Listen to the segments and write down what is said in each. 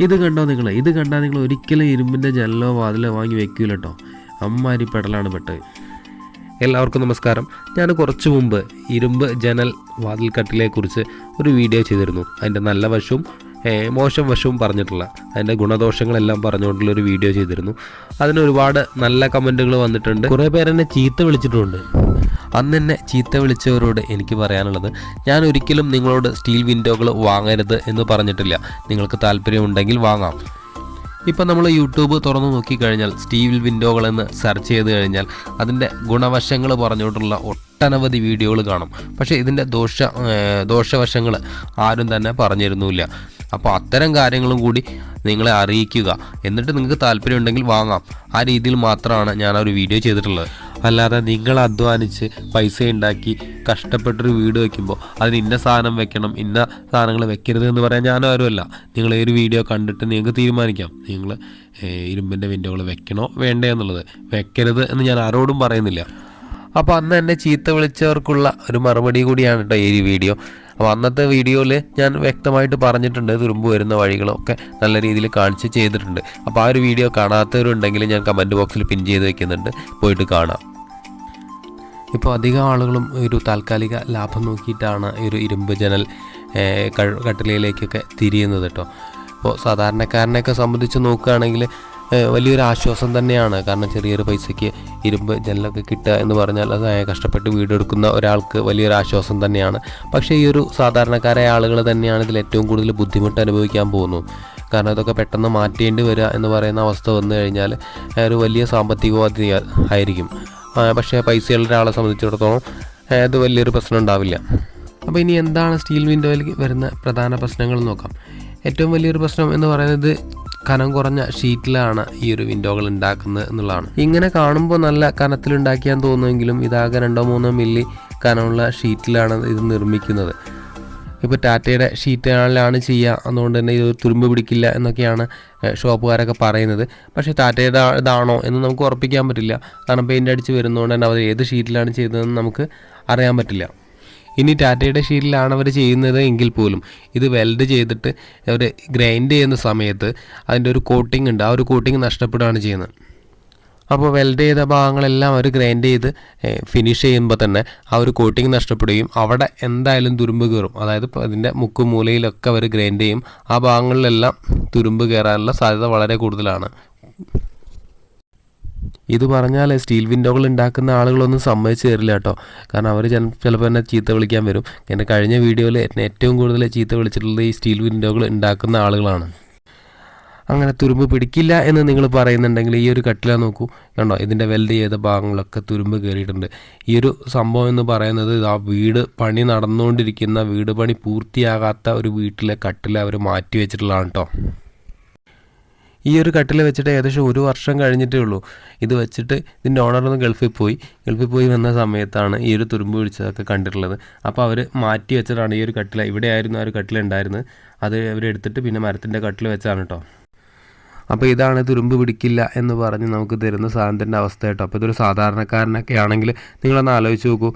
ഇത് കണ്ടോ നിങ്ങൾ ഇത് കണ്ടാൽ നിങ്ങൾ ഒരിക്കലും ഇരുമ്പിന്റെ ജനലോ വാതിലോ വാങ്ങി വെക്കൂല കേട്ടോ അമ്മാരി പെടലാണ് പെട്ടത് എല്ലാവർക്കും നമസ്കാരം. ഞാൻ കുറച്ച് മുമ്പ് ഇരുമ്പ് ജനൽ വാതിൽ കട്ടിലെക്കുറിച്ച് ഒരു വീഡിയോ ചെയ്തിരുന്നു. അതിന്റെ നല്ല വശവും മോശം വശവും പറഞ്ഞിട്ടുള്ള അതിന്റെ ഗുണദോഷങ്ങളെല്ലാം പറഞ്ഞുകൊണ്ടുള്ള ഒരു വീഡിയോ ചെയ്തിരുന്നു. അതിന് ഒരുപാട് നല്ല കമന്റുകൾ വന്നിട്ടുണ്ട്. കുറേ പേരെന്നെ ചീത്ത വിളിച്ചിട്ടുണ്ട്. അന്ന് ചീത്ത വിളിച്ചവരോട് എനിക്ക് പറയാനുള്ളത് ഞാൻ ഒരിക്കലും നിങ്ങളോട് സ്റ്റീൽ വിൻഡോകൾ വാങ്ങരുത് എന്ന് പറഞ്ഞിട്ടില്ല. നിങ്ങൾക്ക് താല്പര്യമുണ്ടെങ്കിൽ വാങ്ങാം. ഇപ്പം നമ്മൾ യൂട്യൂബ് തുറന്നു നോക്കിക്കഴിഞ്ഞാൽ സ്റ്റീൽ വിൻഡോകൾ എന്ന് സെർച്ച് ചെയ്ത് കഴിഞ്ഞാൽ അതിന്റെ ഗുണവശങ്ങൾ പറഞ്ഞുകൊണ്ടുള്ള ഒട്ടനവധി വീഡിയോകൾ കാണും. പക്ഷേ ഇതിന്റെ ദോഷ ദോഷവശങ്ങൾ ആരും തന്നെ പറഞ്ഞിരുന്നില്ല. അപ്പോൾ അത്തരം കാര്യങ്ങളും കൂടി നിങ്ങളെ അറിയിക്കുക. എന്നിട്ട് നിങ്ങൾക്ക് താല്പര്യമുണ്ടെങ്കിൽ വാങ്ങാം. ആ രീതിയിൽ മാത്രമാണ് ഞാൻ ആ ഒരു വീഡിയോ ചെയ്തിട്ടുള്ളത്. അല്ലാതെ നിങ്ങൾ അധ്വാനിച്ച് പൈസ ഉണ്ടാക്കി കഷ്ടപ്പെട്ടൊരു വീട് വെക്കുമ്പോൾ അതിന് ഇന്ന സാധനം വെക്കണം ഇന്ന സാധനങ്ങൾ വെക്കരുത് എന്ന് പറയാൻ ഞാനും ആരുമല്ല നിങ്ങൾ ഈ ഒരു വീഡിയോ കണ്ടിട്ട് നിങ്ങൾക്ക് തീരുമാനിക്കാം. നിങ്ങൾ ഇരുമ്പിന്റെ വിൻഡോകൾ വെക്കണോ വേണ്ടേ എന്നുള്ളത്. വെക്കരുത് എന്ന് ഞാൻ ആരോടും പറയുന്നില്ല. അപ്പോൾ അന്ന് എന്നെ ചീത്ത വിളിച്ചവർക്കുള്ള ഒരു മറുപടി കൂടിയാണ് കേട്ടോ ഈ വീഡിയോ. അപ്പോൾ അന്നത്തെ വീഡിയോയിൽ ഞാൻ വ്യക്തമായിട്ട് പറഞ്ഞിട്ടുണ്ട് തുരുമ്പ് വരുന്ന വഴികളൊക്കെ നല്ല രീതിയിൽ കാണിച്ച് ചെയ്തിട്ടുണ്ട്. അപ്പോൾ ആ ഒരു വീഡിയോ കാണാത്തവരുണ്ടെങ്കിൽ ഞാൻ കമന്റ് ബോക്സിൽ പിൻ ചെയ്ത് വെക്കുന്നുണ്ട്. പോയിട്ട് കാണാം. ഇപ്പോൾ അധികം ആളുകളും ഒരു താൽക്കാലിക ലാഭം നോക്കിയിട്ടാണ് ഈ ഒരു ഇരുമ്പ് ജനൽ കട്ടിലയിലേക്കൊക്കെ തിരിയുന്നത് കേട്ടോ. അപ്പോൾ സാധാരണക്കാരനെയൊക്കെ സംബന്ധിച്ച് നോക്കുകയാണെങ്കിൽ വലിയൊരു ആശ്വാസം തന്നെയാണ്. കാരണം ചെറിയൊരു പൈസയ്ക്ക് ഇരുമ്പ് ജനലൊക്കെ കിട്ടുക എന്ന് പറഞ്ഞാൽ അത് കഷ്ടപ്പെട്ട് വീടെടുക്കുന്ന ഒരാൾക്ക് വലിയൊരു ആശ്വാസം തന്നെയാണ്. പക്ഷേ ഈ ഒരു സാധാരണക്കാരായ ആളുകൾ തന്നെയാണ് ഇതിൽ ഏറ്റവും കൂടുതൽ ബുദ്ധിമുട്ട് അനുഭവിക്കാൻ പോകുന്നു. കാരണം ഇതൊക്കെ പെട്ടെന്ന് മാറ്റേണ്ടി വരിക എന്ന് പറയുന്ന അവസ്ഥ വന്നു കഴിഞ്ഞാൽ ഒരു വലിയ സാമ്പത്തിക ബാധ്യത ആയിരിക്കും. പക്ഷേ പൈസയുള്ള ഒരാളെ സംബന്ധിച്ചിടത്തോളം അത് വലിയൊരു പ്രശ്നം ഉണ്ടാവില്ല. അപ്പോൾ ഇനി എന്താണ് സ്റ്റീൽ വിൻഡോയിൽ വരുന്ന പ്രധാന പ്രശ്നങ്ങൾ നോക്കാം. ഏറ്റവും വലിയൊരു പ്രശ്നം എന്ന് പറയുന്നത് കനം കുറഞ്ഞ ഷീറ്റിലാണ് ഈ ഒരു വിൻഡോകൾ ഉണ്ടാക്കുന്നത് എന്നുള്ളതാണ്. ഇങ്ങനെ കാണുമ്പോൾ നല്ല കനത്തിലുണ്ടാക്കിയാൻ തോന്നുമെങ്കിലും ഇതാകെ രണ്ടോ മൂന്നോ മില്ലി കനമുള്ള ഷീറ്റിലാണ് ഇത് നിർമ്മിക്കുന്നത്. ഇപ്പോൾ ടാറ്റയുടെ ഷീറ്റുകളിലാണ് ചെയ്യുക അതുകൊണ്ട് തന്നെ ഇത് തുരുമ്പ് പിടിക്കില്ല എന്നൊക്കെയാണ് ഷോപ്പുകാരൊക്കെ പറയുന്നത്. പക്ഷേ ടാറ്റയുടെ ഇതാണോ എന്ന് നമുക്ക് ഉറപ്പിക്കാൻ പറ്റില്ല. കാരണം പെയിന്റ് അടിച്ച് വരുന്നതുകൊണ്ട് തന്നെ അവർ ഏത് ഷീറ്റിലാണ് ചെയ്തതെന്ന് നമുക്ക് അറിയാൻ പറ്റില്ല. ഇനി ടാറ്റയുടെ ഷീറ്റിലാണ് അവർ ചെയ്യുന്നത് എങ്കിൽ പോലും ഇത് വെൽഡ് ചെയ്തിട്ട് അവർ ഗ്രൈൻഡ് ചെയ്യുന്ന സമയത്ത് അതിന്റെ ഒരു കോട്ടിംഗ് ഉണ്ട്. ആ ഒരു കോട്ടിംഗ് നഷ്ടപ്പെടുകയാണ് ചെയ്യുന്നത്. അപ്പോൾ വെൽഡ് ചെയ്ത ഭാഗങ്ങളെല്ലാം അവർ ഗ്രൈൻഡ് ചെയ്ത് ഫിനിഷ് ചെയ്യുമ്പോൾ തന്നെ ആ ഒരു കോട്ടിങ് നഷ്ടപ്പെടുകയും അവിടെ എന്തായാലും തുരുമ്പ് കയറും. അതായത് അതിന്റെ മുക്ക് മൂലയിലൊക്കെ അവർ ഗ്രൈൻഡ് ചെയ്യും. ആ ഭാഗങ്ങളിലെല്ലാം തുരുമ്പ് കയറാനുള്ള സാധ്യത വളരെ കൂടുതലാണ്. ഇത് പറഞ്ഞാൽ സ്റ്റീൽ വിൻഡോകൾ ഉണ്ടാക്കുന്ന ആളുകളൊന്നും സമ്മതിച്ച് തരില്ല കേട്ടോ. കാരണം അവർ ചിലപ്പോൾ എന്നെ ചീത്ത വിളിക്കാൻ വരും. എന്റെ കഴിഞ്ഞ വീഡിയോയിൽ എന്നെ ഏറ്റവും കൂടുതൽ ചീത്ത വിളിച്ചിട്ടുള്ളത് ഈ സ്റ്റീൽ വിൻഡോകൾ ഉണ്ടാക്കുന്ന ആളുകളാണ്. അങ്ങനെ തുരുമ്പ് പിടിക്കില്ല എന്ന് നിങ്ങൾ പറയുന്നുണ്ടെങ്കിൽ ഈ ഒരു കട്ടില നോക്കൂ. കണ്ടോ? ഇതിന്റെ വെൽഡ് ചെയ്ത ഭാഗങ്ങളൊക്കെ തുരുമ്പ് കയറിയിട്ടുണ്ട് ഈ ഒരു സംഭവം എന്ന് പറയുന്നത് ആ വീട് പണി നടന്നുകൊണ്ടിരിക്കുന്ന വീട് പണി പൂർത്തിയാകാത്ത ഒരു വീട്ടിലെ കട്ടില അവർ മാറ്റി വെച്ചിട്ടുള്ളതാണ് കേട്ടോ ഈ ഒരു കട്ടിൽ വെച്ചിട്ട് ഏകദേശം ഒരു വർഷം കഴിഞ്ഞിട്ടേ ഉള്ളൂ. ഇത് വെച്ചിട്ട് ഇതിന്റെ ഓണറൊന്ന് ഗൾഫിൽ പോയി. ഗൾഫിൽ പോയി വന്ന സമയത്താണ് ഈ ഒരു തുരുമ്പ് പിടിച്ചതൊക്കെ കണ്ടിട്ടുള്ളത്. അപ്പോൾ അവർ മാറ്റി വെച്ചിട്ടാണ് ഈ ഒരു കട്ടില. ഇവിടെ ആയിരുന്നു ആ ഒരു കട്ടില ഉണ്ടായിരുന്നത്. അത് അവരെടുത്തിട്ട് പിന്നെ മരത്തിന്റെ കട്ടിൽ വെച്ചാണ് കേട്ടോ അപ്പോൾ ഇതാണ് തുരുമ്പ് പിടിക്കില്ല എന്ന് പറഞ്ഞ് നമുക്ക് തരുന്ന സാധനത്തിന്റെ അവസ്ഥ കേട്ടോ. അപ്പോൾ ഇതൊരു സാധാരണക്കാരനൊക്കെ ആണെങ്കിൽ നിങ്ങളൊന്ന് ആലോചിച്ച് നോക്കൂ.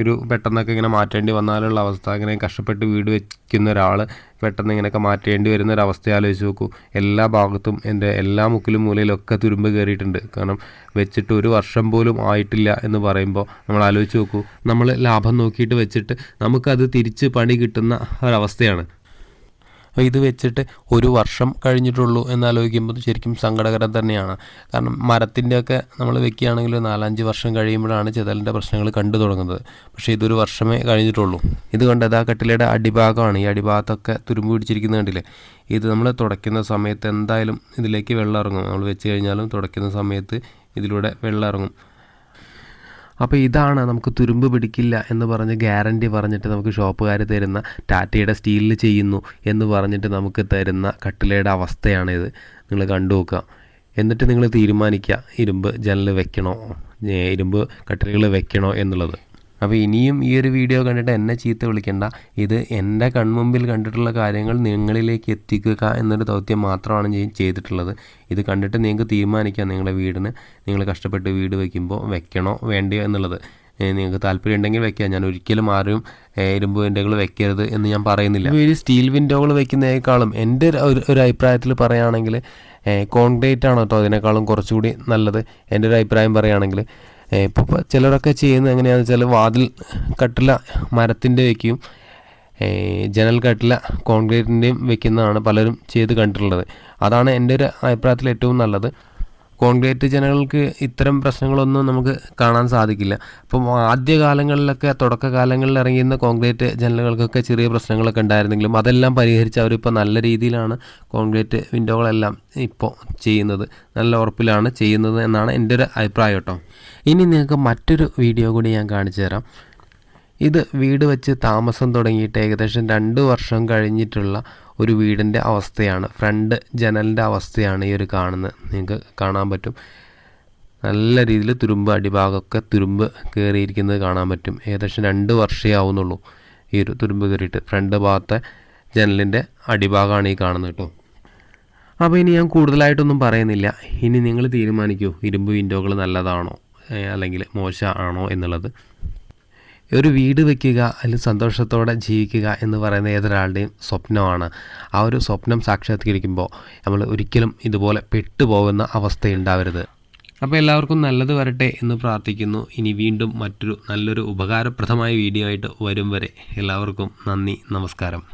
ഒരു പെട്ടെന്നൊക്കെ ഇങ്ങനെ മാറ്റേണ്ടി വന്നാലുള്ള അവസ്ഥ ഇങ്ങനെ കഷ്ടപ്പെട്ട് വീട് വെക്കുന്ന ഒരാൾ പെട്ടെന്ന് ഇങ്ങനെയൊക്കെ മാറ്റേണ്ടി വരുന്ന ഒരു അവസ്ഥ ആലോചിച്ച് നോക്കൂ. എല്ലാ ഭാഗത്തും എന്റെ എല്ലാ മുക്കിലും മൂലയിലൊക്കെ തുരുമ്പ് കയറിയിട്ടുണ്ട്. കാരണം വെച്ചിട്ട് ഒരു വർഷം പോലും ആയിട്ടില്ല എന്ന് പറയുമ്പോൾ നമ്മൾ ആലോചിച്ച് നോക്കൂ. നമ്മൾ ലാഭം നോക്കിയിട്ട് വെച്ചിട്ട് നമുക്കത് തിരിച്ച് പണി കിട്ടുന്ന ഒരവസ്ഥയാണ്. അപ്പോൾ ഇത് വെച്ചിട്ട് ഒരു വർഷം കഴിഞ്ഞിട്ടുള്ളൂ എന്നാലോചിക്കുമ്പോൾ ശരിക്കും സങ്കടകരം തന്നെയാണ്. കാരണം മരത്തിന്റെയൊക്കെ നമ്മൾ വെക്കുകയാണെങ്കിൽ നാലഞ്ച് വർഷം കഴിയുമ്പോഴാണ് ചെതലിന്റെ പ്രശ്നങ്ങൾ കണ്ടു തുടങ്ങുന്നത്. പക്ഷേ ഇതൊരു വർഷമേ കഴിഞ്ഞിട്ടുള്ളൂ. ഇത് കണ്ടത് ആ കട്ടിലയുടെ അടിഭാഗമാണ്. ഈ അടിഭാഗത്തൊക്കെ തുരുമ്പ് പിടിച്ചിരിക്കുന്നത് കണ്ടില്ലേ? ഇത് നമ്മൾ തുടയ്ക്കുന്ന സമയത്ത് എന്തായാലും ഇതിലേക്ക് വെള്ളം ഇറങ്ങും. നമ്മൾ വെച്ച് കഴിഞ്ഞാലും തുടയ്ക്കുന്ന സമയത്ത് ഇതിലൂടെ വെള്ളം ഇറങ്ങും. അപ്പോൾ ഇതാണ് നമുക്ക് തുരുമ്പ് പിടിക്കില്ല എന്ന് പറഞ്ഞ് ഗ്യാരണ്ടി പറഞ്ഞിട്ട് നമുക്ക് ഷോപ്പുകാർ തരുന്ന ടാറ്റയുടെ സ്റ്റീലിൽ ചെയ്യുന്നു എന്ന് പറഞ്ഞിട്ട് നമുക്ക് തരുന്ന കട്ടിലയുടെ അവസ്ഥയാണിത്. നിങ്ങൾ കണ്ടു നോക്കുക എന്നിട്ട് നിങ്ങൾ തീരുമാനിക്കുക ഇരുമ്പ് ജനൽ വെക്കണോ? ഇരുമ്പ് കട്ടിലുകൾ വെക്കണോ എന്നുള്ളത്. അപ്പോൾ ഇനിയും ഈ ഒരു വീഡിയോ കണ്ടിട്ട് എന്നെ ചീത്ത വിളിക്കേണ്ട. ഇത് എന്റെ കൺമുമ്പിൽ കണ്ടിട്ടുള്ള കാര്യങ്ങൾ നിങ്ങളിലേക്ക് എത്തിക്കുക എന്നൊരു ദൗത്യം മാത്രമാണ് ഞാൻ ചെയ്തിട്ടുള്ളത്. ഇത് കണ്ടിട്ട് നിങ്ങൾക്ക് തീരുമാനിക്കാം നിങ്ങളുടെ വീടിന്. നിങ്ങൾ കഷ്ടപ്പെട്ട് വീട് വയ്ക്കുമ്പോൾ വെക്കണോ വേണ്ടയോ എന്നുള്ളത്. നിങ്ങൾക്ക് താല്പര്യം ഉണ്ടെങ്കിൽ വെക്കാം ഞാൻ ഒരിക്കലും ആരും ഇരുമ്പ് വിൻഡോകൾ വെക്കരുത് എന്ന് ഞാൻ പറയുന്നില്ല. ഈ സ്റ്റീൽ വിൻഡോകൾ വെക്കുന്നതിനേക്കാളും എന്റെ ഒരു ഒരു അഭിപ്രായത്തിൽ പറയുകയാണെങ്കിൽ കോൺക്രീറ്റ് ആണ് കേട്ടോ അതിനേക്കാളും കുറച്ചുകൂടി നല്ലത്. എന്റെ ഒരു അഭിപ്രായം പറയുകയാണെങ്കിൽ ഇപ്പോൾ ചിലരൊക്കെ ചെയ്യുന്നത് എങ്ങനെയാണെന്ന് വെച്ചാൽ വാതിൽ കട്ടില മരത്തിന്റെ വയ്ക്കും ജനൽ കട്ടില കോൺക്രീറ്റിന്റെയും വെക്കുന്നതാണ് പലരും ചെയ്ത് കണ്ടിട്ടുള്ളത്. അതാണ് എന്റെ ഒരു അഭിപ്രായത്തിൽ ഏറ്റവും നല്ലത്. കോൺക്രീറ്റ് ജനങ്ങൾക്ക് ഇത്തരം പ്രശ്നങ്ങളൊന്നും നമുക്ക് കാണാൻ സാധിക്കില്ല. അപ്പം ആദ്യ കാലങ്ങളിലൊക്കെ തുടക്ക കാലങ്ങളിൽ ഇറങ്ങിയിരുന്ന കോൺക്രീറ്റ് ജനലുകൾക്കൊക്കെ ചെറിയ പ്രശ്നങ്ങളൊക്കെ ഉണ്ടായിരുന്നെങ്കിലും അതെല്ലാം പരിഹരിച്ച് അവരിപ്പോൾ നല്ല രീതിയിലാണ് കോൺക്രീറ്റ് വിൻഡോകളെല്ലാം ഇപ്പോൾ ചെയ്യുന്നത്. നല്ല ഉറപ്പിലാണ് ചെയ്യുന്നത് എന്നാണ് എന്റെ ഒരു അഭിപ്രായം കേട്ടോ. ഇനി നിങ്ങൾക്ക് മറ്റൊരു വീഡിയോ കൂടി ഞാൻ കാണിച്ചു തരാം. ഇത് വീട് വെച്ച് താമസം തുടങ്ങിയിട്ട് ഏകദേശം രണ്ട് വർഷം കഴിഞ്ഞിട്ടുള്ള ഒരു വീടിന്റെ അവസ്ഥയാണ്. ഫ്രണ്ട് ജനലിന്റെ അവസ്ഥയാണ് ഈ ഒരു കാണുന്നത്. നിങ്ങൾക്ക് കാണാൻ പറ്റും. നല്ല രീതിയിൽ തുരുമ്പ് അടിഭാഗമൊക്കെ തുരുമ്പ് കയറിയിരിക്കുന്നത് കാണാൻ പറ്റും. ഏകദേശം രണ്ട് വർഷമേ ആവുന്നുള്ളൂ ഈ ഒരു തുരുമ്പ് കയറിയിട്ട്. ഫ്രണ്ട് ഭാഗത്തെ ജനലിന്റെ അടിഭാഗമാണ് ഈ കാണുന്നത് കേട്ടോ. അപ്പോൾ ഇനി ഞാൻ കൂടുതലായിട്ടൊന്നും പറയുന്നില്ല. ഇനി നിങ്ങൾ തീരുമാനിക്കൂ. ഇരുമ്പ് വിൻഡോകൾ നല്ലതാണോ അല്ലെങ്കിൽ മോശമാണോ എന്നുള്ളത്. ഒരു വീട് വയ്ക്കുക അതിൽ സന്തോഷത്തോടെ ജീവിക്കുക എന്ന് പറയുന്ന ഏതൊരാളുടെയും സ്വപ്നമാണ്. ആ ഒരു സ്വപ്നം സാക്ഷാത്കരിക്കുമ്പോൾ നമ്മൾ ഒരിക്കലും ഇതുപോലെ പെട്ടുപോകുന്ന അവസ്ഥയുണ്ടാവരുത്. അപ്പോൾ എല്ലാവർക്കും നല്ലത് വരട്ടെ എന്ന് പ്രാർത്ഥിക്കുന്നു. ഇനി വീണ്ടും മറ്റൊരു നല്ലൊരു ഉപകാരപ്രദമായ വീഡിയോ ആയിട്ട് വരും വരെ. എല്ലാവർക്കും നന്ദി നമസ്കാരം.